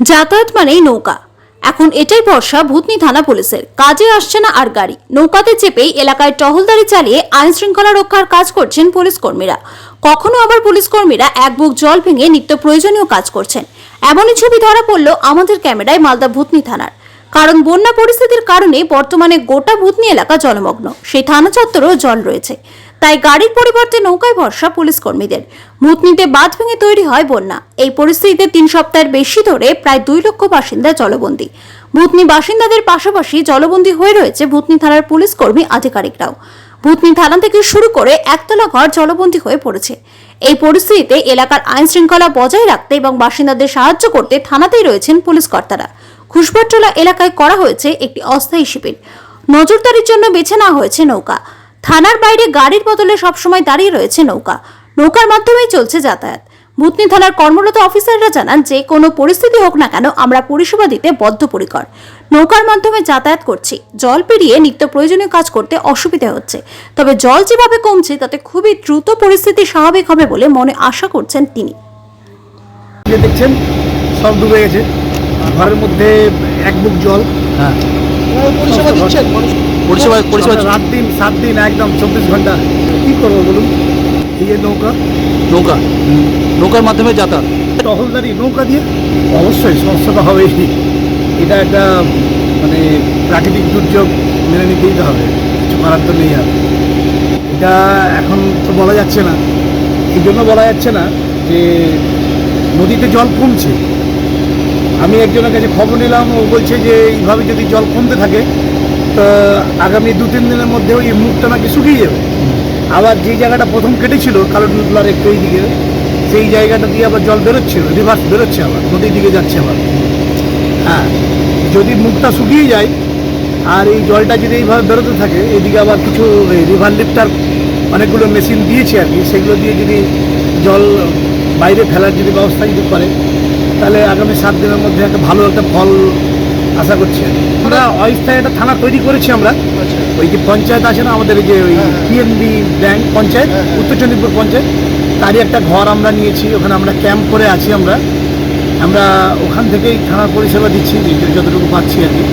যাতায়াত মানেই নৌকা। এখন এটাই ভরসা ভূতনি থানা পুলিশের। কাজে আসছে না আর গাড়ি। নৌকাতে চেপেই এলাকায় টহলদারি চালিয়ে আইন শৃঙ্খলা রক্ষার কাজ করছেন পুলিশ কর্মীরা কখনো আবার পুলিশ কর্মীরা এক বুক জল ভেঙে নিত্য প্রয়োজনীয় কাজ করছেন। এমনই ছবি ধরা পড়ল আমাদের ক্যামেরায় মালদা ভূতনি থানার। কারণ বন্যা পরিস্থিতির কারণে বর্তমানে গোটা ভূতনি এলাকা জলমগ্ন। সেই থানা চত্বরেও জল রয়েছে। তাই গাড়ির পরিবর্তে নৌকায় ভরসা পুলিশ কর্মীদের। মুতনিতে বাঁধ ভেঙে তৈরি হয় বন্যা। এই পরিস্থিতিতে তিন সপ্তাহের বেশি ধরে প্রায় দুই লক্ষ বাসিন্দা জলবন্দী। ভুতনি বাসিন্দাদের পাশাপাশি জলবন্দী হয়ে রয়েছে ভুতনি থানার পুলিশ কর্মী আধিকারিকরাও। ভূতনি ধারণ থেকে শুরু করে একতলা ঘর জলবন্দী হয়ে পড়েছে। এই পরিস্থিতিতে এলাকার আইন শৃঙ্খলা বজায় রাখতে এবং বাসিন্দাদের সাহায্য করতে থানাতেই রয়েছেন পুলিশ কর্তারা। খুশবাট্টলা এলাকায় করা হয়েছে একটি অস্থায়ী শিবির। নজরদারির জন্য বেছে নেওয়া হয়েছে নৌকা। থানার বাইরে গাড়ির বদলে সবসময় দাঁড়িয়ে রয়েছে নৌকা। নৌকার মাধ্যমেই চলছে যাতায়াত। ভূতনি থানার কর্মরত অফিসাররা জানান যে কোনো পরিস্থিতি হোক না কেন আমরা পরিষেবা দিতে বদ্ধপরিকর। নৌকার মাধ্যমে যাতায়াত করছি। জল পেরিয়ে নিত্য প্রয়োজনীয় কাজ করতে অসুবিধা হচ্ছে। তবে জল যেভাবে কমছে তাতে খুবই দ্রুত পরিস্থিতি স্বাভাবিক হবে বলে মনে আশা করছেন তিনি। যে দেখছেন সব ডুবে গেছে। ঘরের মধ্যে এক বুক জল। হ্যাঁ। পরিষেবা দিচ্ছেন? পরিষেবা পরিষেবা রাত দিন সাত দিন একদম চব্বিশ ঘণ্টা। কি করব বলুন? এই যে নৌকা। নৌকা। নৌকার মাধ্যমে যাতায়াত। টহলদারি নৌকা দিয়ে? অবশ্যই সমস্যা তো হবেই। এটা একটা মানে প্রাকৃতিক দুর্যোগ মেনে নিতেই তো হবে। কিছু করার তো নেই আর। এটা এখন তো বলা যাচ্ছে না। এই জন্য বলা যাচ্ছে না যে নদীতে জল কমছে। আমি একজনের কাছে খবর নিলাম ও বলছে যে এইভাবে যদি জল কমতে থাকে তো আগামী দু তিন দিনের মধ্যে ওই মুখটা নাকি শুকিয়ে যাবে। আবার যে জায়গাটা প্রথম কেটেছিল কালো ডুবলার একটু এই দিকে সেই জায়গাটা দিয়ে আবার জল বেরোচ্ছিল রিভার্স বেরোচ্ছে আবার, নদীর দিকে যাচ্ছে আবার। হ্যাঁ যদি মুখটা শুকিয়ে যায়, আর এই জলটা যদি এইভাবে বেরোতে থাকে, এদিকে আবার কিছু রিভার লিফটার অনেকগুলো মেশিন দিয়েছে আর কি, সেগুলো দিয়ে যদি জল বাইরে ফেলার যদি ব্যবস্থা যদি করে, তাহলে আগামী সাত দিনের মধ্যে একটা ভালো একটা ফল আশা করছি আর কি। আমরা অস্থায়ী একটা থানা তৈরি করেছি আমরা। ওই যে পঞ্চায়েত আছে না, আমাদের যে ওই পিএনবি ব্যাংক পঞ্চায়েত, উত্তর চন্দ্রপুর পঞ্চায়েত, তারই একটা ঘর আমরা নিয়েছি, ওখানে আমরা ক্যাম্প করে আছি আমরা। আমরা ওখান থেকেই থানা পরিষেবা দিচ্ছি যতটুকু পাচ্ছি আর কি।